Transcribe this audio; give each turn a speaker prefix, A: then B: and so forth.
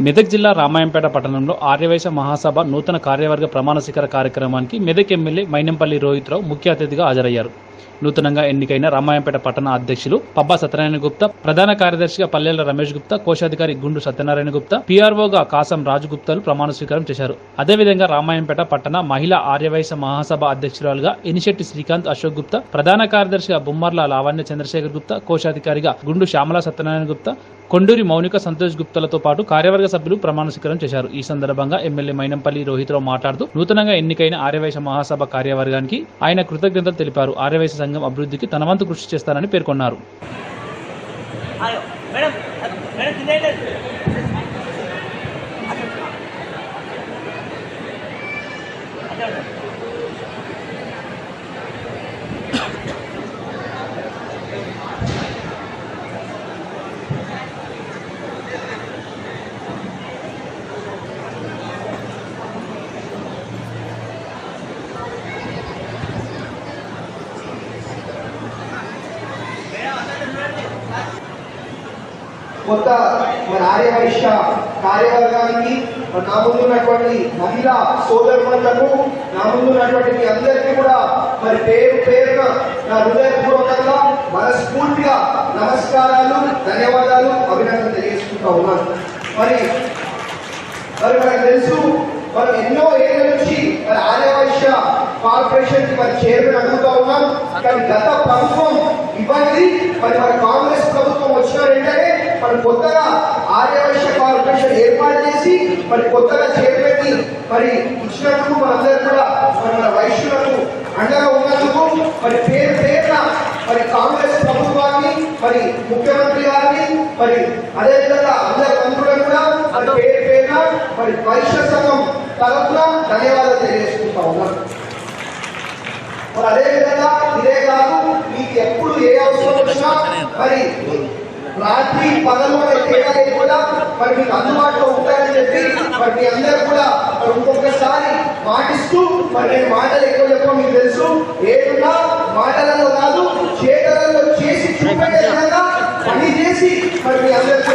A: మెదక్ జిల్లా రామాయంపేట పట్టణంలో ఆర్యవైశ్య మహాసభ నూతన కార్యవర్గ ప్రమాణ శిఖర కార్యక్రమానికి మెదక్ ఎమ్మెల్యే మైనంపల్లి రోహిత్రావు ముఖ్య అతిథిగా హాజరయ్యారు. నూతనంగా ఎన్నికైన రామాయంపేట పట్టణ అధ్యక్షులు పబ్బా సత్యనారాయణ గుప్తా ప్రధాన కార్యదర్శిగా పల్లెల రమేష్ గుప్తా కోశాధికారి గుండు సత్యనారాయణ గుప్తా పీఆర్ఓగా కాసం రాజు గుప్తాలు ప్రమాణ స్వీకారం చేశారు. అదేవిధంగా రామాయంపేట పట్టణ మహిళా ఆర్యవైశ్య మహాసభ అధ్యక్షురాలుగా ఇనిశెట్టి శ్రీకాంత్ అశోక్ గుప్తా ప్రధాన కార్యదర్శిగా బొమ్మర్ల లావణ్య చంద్రశేఖర్ గుప్తా కోశాధికారిగా గుండు శ్యామల సత్యనారాయణ గుప్తా కొండూరి మౌనిక సంతోష్ గుప్తలతో పాటు కార్యవర్గ సభ్యులు ప్రమాణ స్వీకారం చేశారు. ఈ సందర్భంగా ఎమ్మెల్యే మైనంపల్లి రోహిత్రావు మాట్లాడుతూ నూతనంగా ఎన్నికైన ఆర్యవైశ్య మహాసభ కార్యవర్గానికి ఆయన కృతజ్ఞతలు తెలిపారు. ఆర్యవైశ్య సంఘం అభివృద్ధికి తన వంతు కృషి చేస్తానని పేర్కొన్నారు.
B: కొత్త మన ఆర్యవైశ్య కార్యవర్గానికి మరి నా ముందున్నటువంటి మహిళా సోదరులకు నా ముందున్నటువంటి మీ అందరికీ కూడా మరి పేరు పేరున నా హృదయపూర్వకంగా మనస్ఫూర్తిగా నమస్కారాలు ధన్యవాదాలు అభినందన తెలియజేసుకుంటా ఉన్నాను. మరి మరి మనకు తెలుసు మనం ఎన్నో ఏళ్ళ నుంచి మరి ఆర్యవైశ్య కార్పొరేషన్కి మరి చైర్మన్ అడుగుతా ఉన్నాం కానీ గత ప్రభుత్వం ఇవ్వండి మరి మన కాంగ్రెస్ ప్రభుత్వం వచ్చిన వెంటనే మరి కొత్తగా ఆర్యవైశ్య కార్పొరేషన్ ఏర్పాటు చేసి మరి కొత్తగా చైర్మన్ మరి ఇచ్చినందుకు మనందరూ కూడా మరి మన వైశ్యులకు అండగా ఉన్నందుకు మరి పేరు పేరున మరి కాంగ్రెస్ ప్రభుత్వాన్ని మరి ముఖ్యమంత్రి గారిని మరి అదేవిధంగా అందరి మంత్రులను కూడా మరి పేరు పేరున మరి వైశ్య సంఘం తరఫున ధన్యవాదాలు తెలియజేసుకుంటా ఉన్నాను మరి అదేవిధంగా ఇదే కాదు మీకు ఎప్పుడు ఏ అవసరం వచ్చినా మరి రాత్రి పగలు అనే తేడా కూడా మరి మీకు అందుబాటులో ఉంటారని చెప్పి మరి మీ అందరూ కూడా మరి ఇంకొకసారి మాటిస్తూ మరి నేను మాటలు ఎక్కువ చెప్ప మీకు తెలుసు. ఏదున్నా మాటలలో కాదు చేతలలో చేసి చూపెట్టే విధంగా పని చేసి మరి మీ అందరికీ